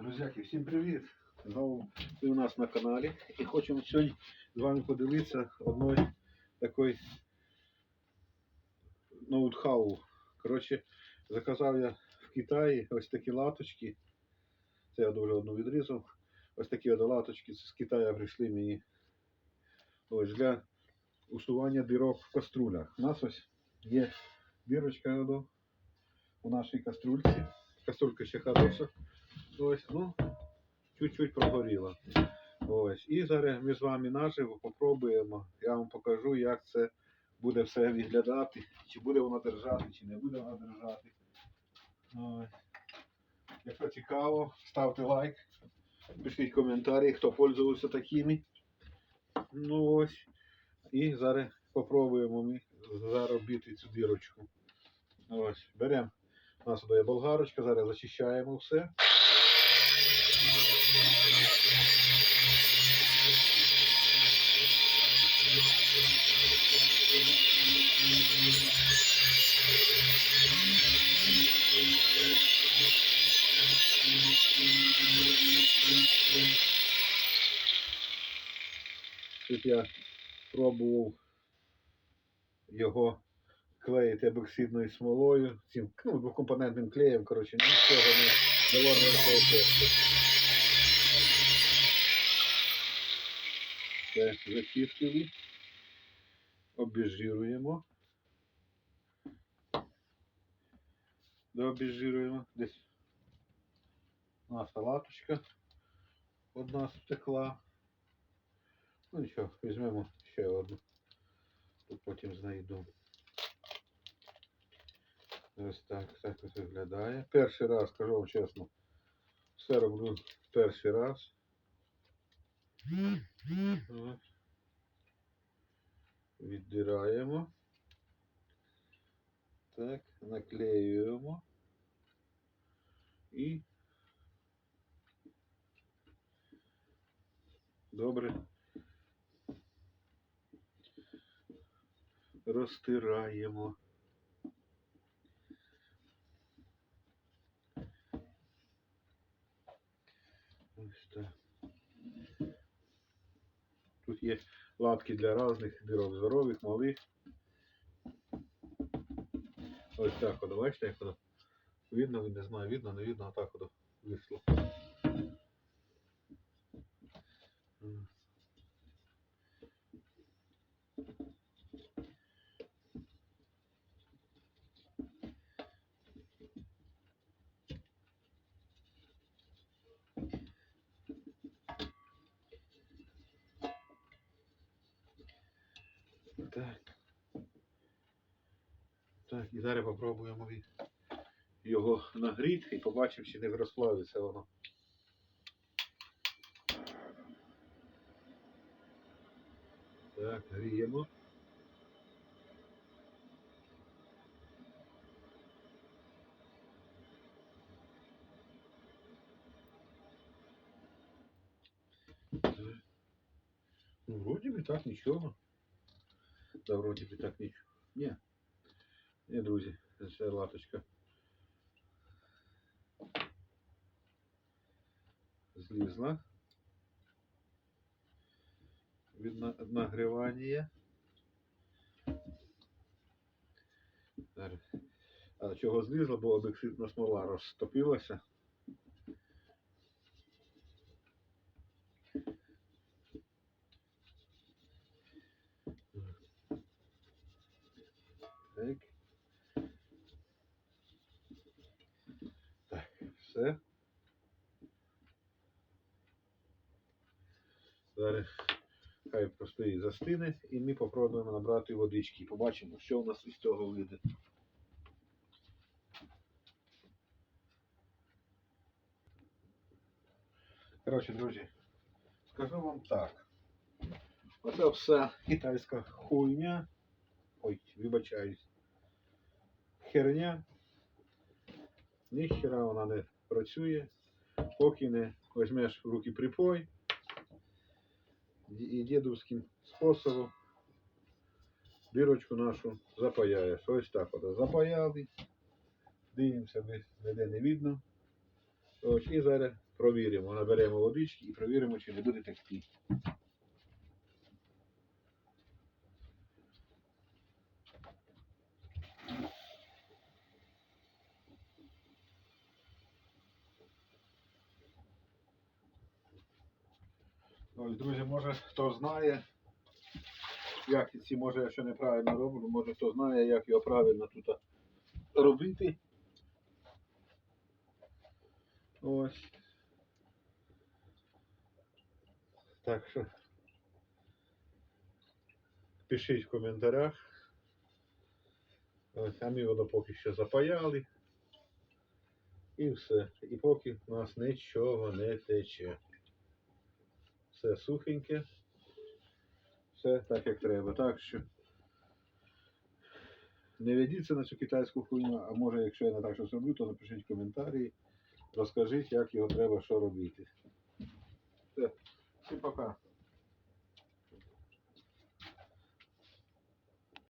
Друзяки, всім привіт! Знову ви у нас на каналі і хочемо сьогодні з вами поділитися одною такою ноутхау. Коротше, заказав я в Китаї ось такі латочки. Це я дуже одну відрізав. Ось такі от латочки з Китаю прийшли мені. Ось для усування дирок в каструлях. У нас ось є дірочка у нашій каструльці. Каструлька ще хороша. Ось, ну, чуть-чуть прогоріла. Ось. І зараз ми з вами наживо попробуємо. Я вам покажу, як це буде все виглядати. Чи буде воно держати, чи не буде воно держати. Ось. Якщо цікаво, ставте лайк, пишіть коментарі, хто пользувався такими. Ну ось. І зараз попробуємо ми заробити цю дірочку. Ось, беремо. У нас є болгарочка, зараз зачищаємо все. Тут я пробував його клеїти ебоксидною смолою, цим ну, двокомпонентним клеєм, коротше, нічого не ефекту. Це зачистили, обезжируємо. Дообезжируємо. Десь наша латочка одна стекла. Ну нічого, візьмемо ще одну. Тут потім знайду. Ось так, так ось виглядає. Перший раз, кажу вам чесно, все роблю перший раз. Віддираємо. Так, наклеюємо. І добре розтираємо. Ось так. Тут є латки для різних дирок, здорових, малих. Ось так от, бачите, як воно видно, не знаю, видно, не видно, а так от вийшло. Так. Так, і зараз попробуємо його нагріти і побачимо, чи не розплавиться воно. Так, гріємо. Ну, вроді би так нічого. Та вроді би так нічого. Ні. Ні, друзі, це латочка. Злізла. Від нагрівання. А чого злізла, бо обексидна смола розтопилася. Так. Так, все. Зараз хай простоїть застине і ми попробуємо набрати водички. Побачимо, що у нас із цього вийде. Коротше, друзі, скажу вам так. Оце вся китайська хуйня. Ой, вибачаюсь. Херня. Ніхера вона не працює, поки не візьмеш в руки припой і дідовським способом дирочку нашу запаяєш. Ось так от запаяли. Дивимося, ніде не видно. Ось, і зараз провіримо, наберемо водички і провіримо, чи не буде текти. Ось, друзі, може хто знає, як ці, може я ще неправильно роблю, може хто знає, як його правильно тут робити. Ось. Так що пишіть в коментарях. Ось, а ми воно поки що запаяли. І все. І поки у нас нічого не тече. Все сухеньке. Все так, як треба. Так що не ведіться на цю китайську хуйню, а може, якщо я не так щось роблю, то напишіть коментарі, розкажіть, як його треба що робити. Все, всім пока.